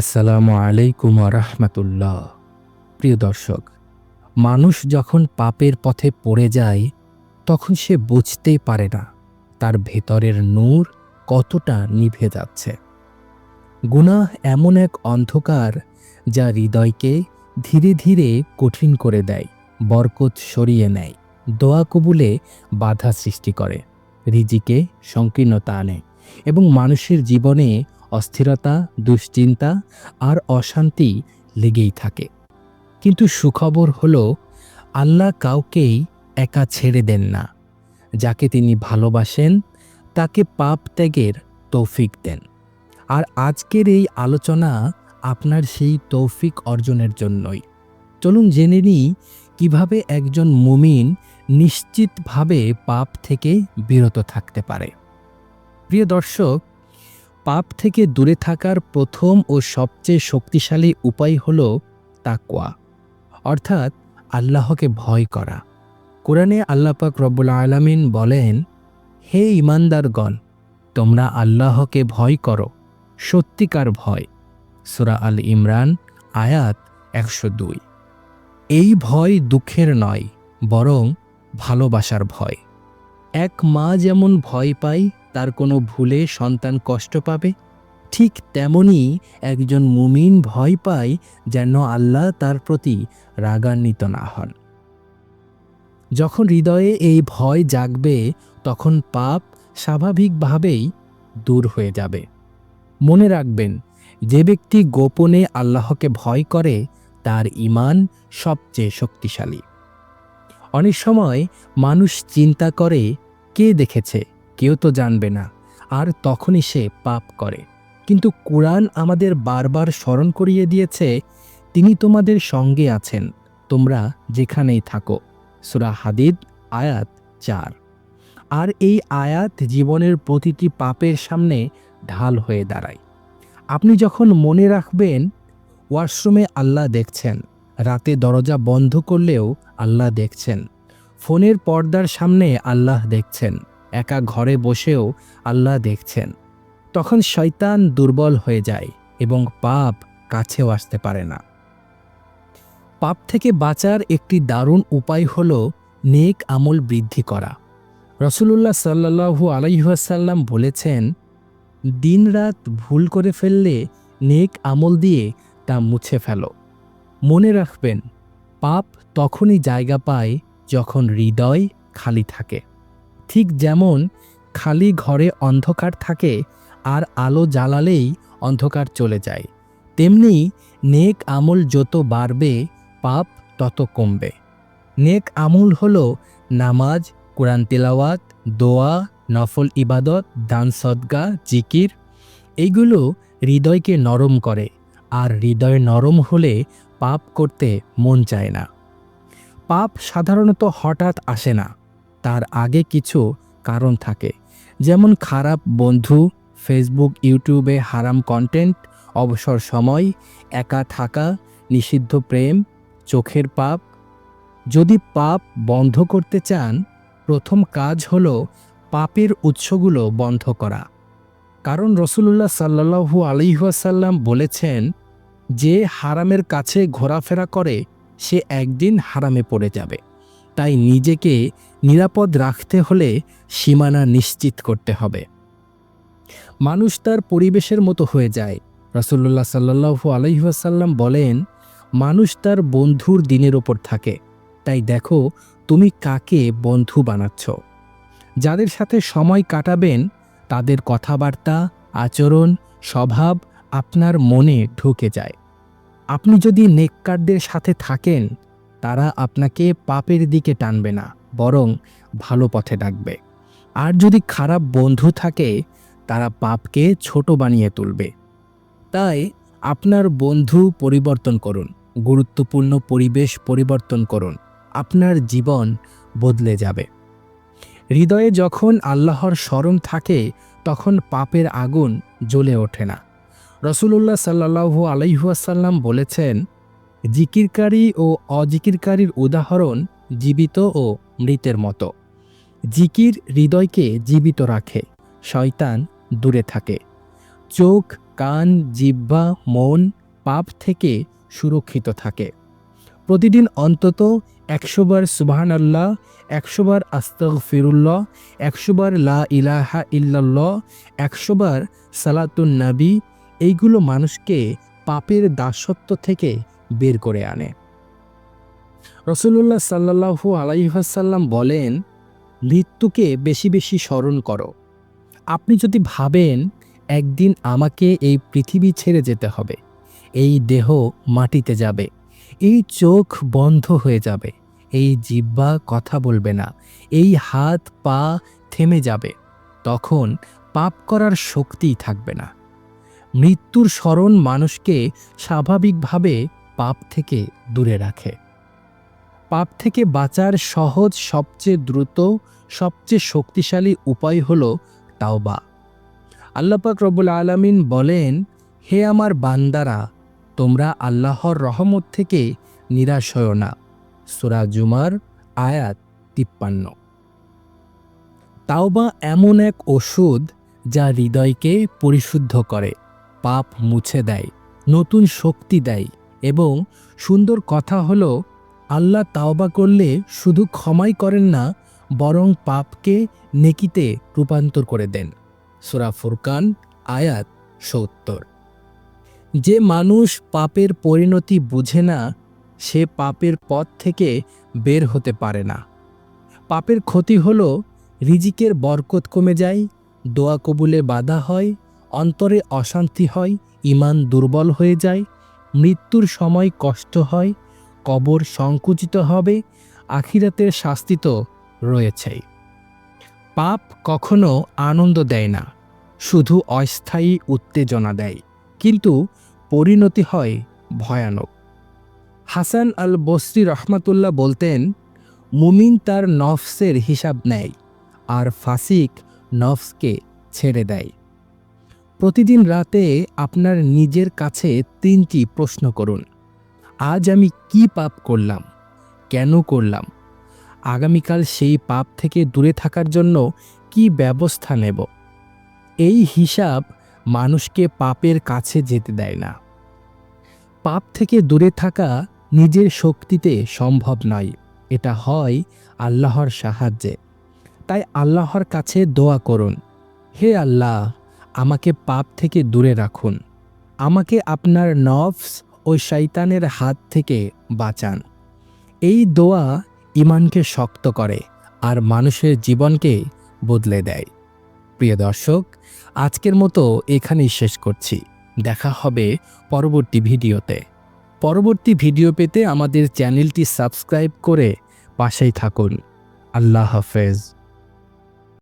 আসসালামু আলাইকুম রহমতুল্লাহ। প্রিয় দর্শক, মানুষ যখন পাপের পথে পড়ে যায়, তখন সে বুঝতেই পারে না তার ভেতরের নূর কতটা নিভে যাচ্ছে। গুনাহ এমন এক অন্ধকার যা হৃদয়কে ধীরে ধীরে কঠিন করে দেয়, বরকত সরিয়ে নেয়, দোয়া কবুলে বাধা সৃষ্টি করে, রিজিকে সংকীর্ণতা আনে এবং মানুষের জীবনে অস্থিরতা, দুশ্চিন্তা আর অশান্তি লেগেই থাকে। কিন্তু সুখবর হল, আল্লাহ কাউকেই একা ছেড়ে দেন না। যাকে তিনি ভালোবাসেন, তাকে পাপ ত্যাগের তৌফিক দেন। আর আজকের এই আলোচনা আপনার সেই তৌফিক অর্জনের জন্যই। চলুন জেনে নিই, কীভাবে একজন মুমিন নিশ্চিতভাবে পাপ থেকে বিরত থাকতে পারে। প্রিয় দর্শক পাপ থেকে দূরে থাকার প্রথম ও সবচেয়ে শক্তিশালী উপায় হল তাকওয়া, অর্থাৎ আল্লাহকে ভয় করা। কোরআনে আল্লাপাক রব্বুল আলামিন বলেন, হে ইমানদারগণ তোমরা আল্লাহকে ভয় করো, সত্যিকার ভয়। সুরা আল ইমরান, আয়াত একশো দুই। এই ভয় দুঃখের নয়, বরং ভালোবাসার ভয়। এক মা যেমন ভয় পায় তার কোনো ভুলে সন্তান কষ্ট পাবে? ঠিক তেমনি একজন মুমিন ভয় পায় যেন আল্লাহ তার প্রতি রাগান্বিত না হন। যখন হৃদয়ে এই ভয় জাগবে, তখন পাপ স্বাভাবিকভাবেই দূর হয়ে যাবে। মনে রাখবেন, যে ব্যক্তি গোপনে আল্লাহকে ভয় করে, তার ইমান সবচেয়ে শক্তিশালী। অনেক সময় মানুষ চিন্তা করে, কে দেখেছে? কেউ তো জানবে না, আর তখনই সে পাপ করে। কিন্তু কোরআন আমাদের বারবার স্মরণ করিয়ে দিয়েছে, তিনি তোমাদের সঙ্গে আছেন, তোমরা যেখানেই থাকো। সুরা হাদিদ, আয়াত চার। আর এই আয়াত জীবনের প্রতিটি পাপের সামনে ঢাল হয়ে দাঁড়ায়। আপনি যখন মনে রাখবেন, ওয়াশরুমে আল্লাহ দেখছেন, রাতে দরজা বন্ধ করলেও আল্লাহ দেখছেন, ফোনের পর্দার সামনে আল্লাহ দেখছেন। একা ঘরে বসেও আল্লাহ দেখছেন। তখন শয়তান দুর্বল হয়ে যায় এবং পাপ কাছেও আসতে পারে না। পাপ থেকে বাঁচার একটি দারুণ উপায় হল নেক আমল বৃদ্ধি করা। রসুলুল্লাহ সাল্লাহু আলাইহাসাল্লাম বলেছেন, দিনরাত ভুল করে ফেললে নেক আমল দিয়ে তা মুছে ফেলো। মনে রাখবেন, পাপ তখনই জায়গা পায় যখন হৃদয় খালি থাকে। ঠিক যেমন খালি ঘরে অন্ধকার থাকে আর আলো জ্বালালেই অন্ধকার চলে যায়, তেমনি নেক আমল যত বাড়বে, পাপ তত কমবে। নেক আমল হল নামাজ, কোরআন তেলাওয়াত, দোয়া, নফল ইবাদত, দান সদগা, জিকির, এইগুলো হৃদয়কে নরম করে, আর হৃদয় নরম হলে পাপ করতে মন চায় না। পাপ সাধারণত হঠাৎ আসে না তার আগে কিছু কারণ থাকে। যেমন খারাপ বন্ধু ফেসবুক ইউটিউবে হারাম কন্টেন্ট অবসর সময়, একা থাকা, নিষিদ্ধ প্রেম, চোখের পাপ। যদি পাপ বন্ধ করতে চান, প্রথম কাজ হল পাপের উৎসগুলো বন্ধ করা। কারণ রসুল্লাহ সাল্লাহু আলিহাসাল্লাম বলেছেন, যে হারামের কাছে ঘোরাফেরা করে, সে একদিন হারামে পড়ে যাবে। তাই নিজেকে নিরাপদ রাখতে হলে সীমানা নিশ্চিত করতে হবে। মানুষ তার পরিবেশের মতো হয়ে যায়। রসল্লা সাল্লাহু আলহিহাসাল্লাম বলেন, মানুষ তার বন্ধুর দিনের ওপর থাকে। তাই দেখো, তুমি কাকে বন্ধু বানাচ্ছ? যাদের সাথে সময় কাটাবেন, তাদের কথাবার্তা, আচরণ, স্বভাব আপনার মনে ঢুকে যায়। আপনি যদি নেককারদের সাথে থাকেন তারা আপনাকে পাপের দিকে টানবে না, বরং ভালো পথে ডাকবে। আর যদি খারাপ বন্ধু থাকে, তারা পাপকে ছোট বানিয়ে তুলবে। তাই আপনার বন্ধু পরিবর্তন করুন, গুরুত্বপূর্ণ পরিবেশ পরিবর্তন করুন, আপনার জীবন বদলে যাবে। হৃদয়ে যখন আল্লাহর স্মরণ থাকে, তখন পাপের আগুন জ্বলে ওঠে না। রসুল্লাহ সাল্লাহু আলাইহাসাল্লাম বলেছেন জিকিরকারী ও অজিকিরকারীর উদাহরণ জীবিত ও মৃতের মতো। জিকির হৃদয়কে জীবিত রাখে, শয়তান দূরে থাকে। চোখ, কান জিব্বা মন, পাপ থেকে সুরক্ষিত থাকে। প্রতিদিন অন্তত একশোবার সুবাহান আল্লাহ একশোবার আস্তক ফিরুল্লাহ একশোবার লা ইলাহা ইল্লাল্লাহ একশোবার সালাতুন নাবি, এইগুলো মানুষকে পাপের দাসত্ব থেকে বের করে আনে। রসুল্লাহ সাল্লাহু আলাইহাসাল্লাম বলেন, মৃত্যুকে বেশি বেশি স্মরণ করো। আপনি যদি ভাবেন একদিন আমাকে এই পৃথিবী ছেড়ে যেতে হবে, এই দেহ মাটিতে যাবে, এই চোখ বন্ধ হয়ে যাবে, এই জিব্বা কথা বলবে না, এই হাত পা থেমে যাবে, তখন পাপ করার শক্তিই থাকবে না। মৃত্যুর স্মরণ মানুষকে স্বাভাবিকভাবে পাপ থেকে দূরে রাখে। পাপ থেকে বাঁচার সহজ সবচেয়ে দ্রুত, সবচেয়ে শক্তিশালী উপায় হল তাওবা। আল্লাপাক রবুল আলমিন বলেন, হে আমার বান্দারা, তোমরা আল্লাহর রহমত থেকে নিরাশ হও না। সুরা জুমার আয়াত তিপ্পান্ন। তাওবা এমন এক ওষুধ যা হৃদয়কে পরিশুদ্ধ করে, পাপ মুছে দেয়, নতুন শক্তি দেয় এবং সুন্দর কথা হলো, আল্লাহ তাওবা করলে শুধু ক্ষমাই করেন না, বরং পাপকে নেকিতে রূপান্তর করে দেন। সুরা ফুরকান, আয়াত সত্তর। যে মানুষ পাপের পরিণতি বুঝে না, সে পাপের পথ থেকে বের হতে পারে না। পাপের ক্ষতি হল, রিজিকের বরকত কমে যায়, দোয়া কবুলে বাধা হয়, অন্তরে অশান্তি হয় ইমান দুর্বল হয়ে যায় মৃত্যুর সময় কষ্ট হয়, কবর সংকুচিত হবে, আখিরাতের শাস্তি তো রয়েছেই। পাপ কখনো আনন্দ দেয় না, শুধু অস্থায়ী উত্তেজনা দেয়, কিন্তু পরিণতি হয় ভয়ানক। হাসান আল বসরি রহমাতুল্লাহ বলতেন, মুমিন তার নফসের হিসাব নেয়, আর ফাসিক নফসকে ছেড়ে দেয়। প্রতিদিন রাতে আপনার নিজের কাছে তিনটি প্রশ্ন করুন। আজ আমি কি পাপ করলাম? কেন করলাম? আগামীকাল সেই পাপ থেকে দূরে থাকার জন্য কি ব্যবস্থা নেব? এই হিসাব মানুষকে পাপের কাছে যেতে দেয় না। পাপ থেকে দূরে থাকা নিজের শক্তিতে সম্ভব নয়। এটা হয় আল্লাহর সাহায্যে। তাই আল্লাহর কাছে দোয়া করুন। হে আল্লাহ আমাকে পাপ থেকে দূরে রাখুন। আমাকে আপনার নফস ও শৈতানের হাত থেকে বাঁচান। এই দোয়া ইমানকে শক্ত করে আর মানুষের জীবনকে বদলে দেয়। প্রিয় দর্শক, আজকের মতো এখানেই শেষ করছি। দেখা হবে পরবর্তী ভিডিওতে। পরবর্তী ভিডিও পেতে আমাদের চ্যানেলটি সাবস্ক্রাইব করে পাশেই থাকুন। আল্লাহ হাফেজ।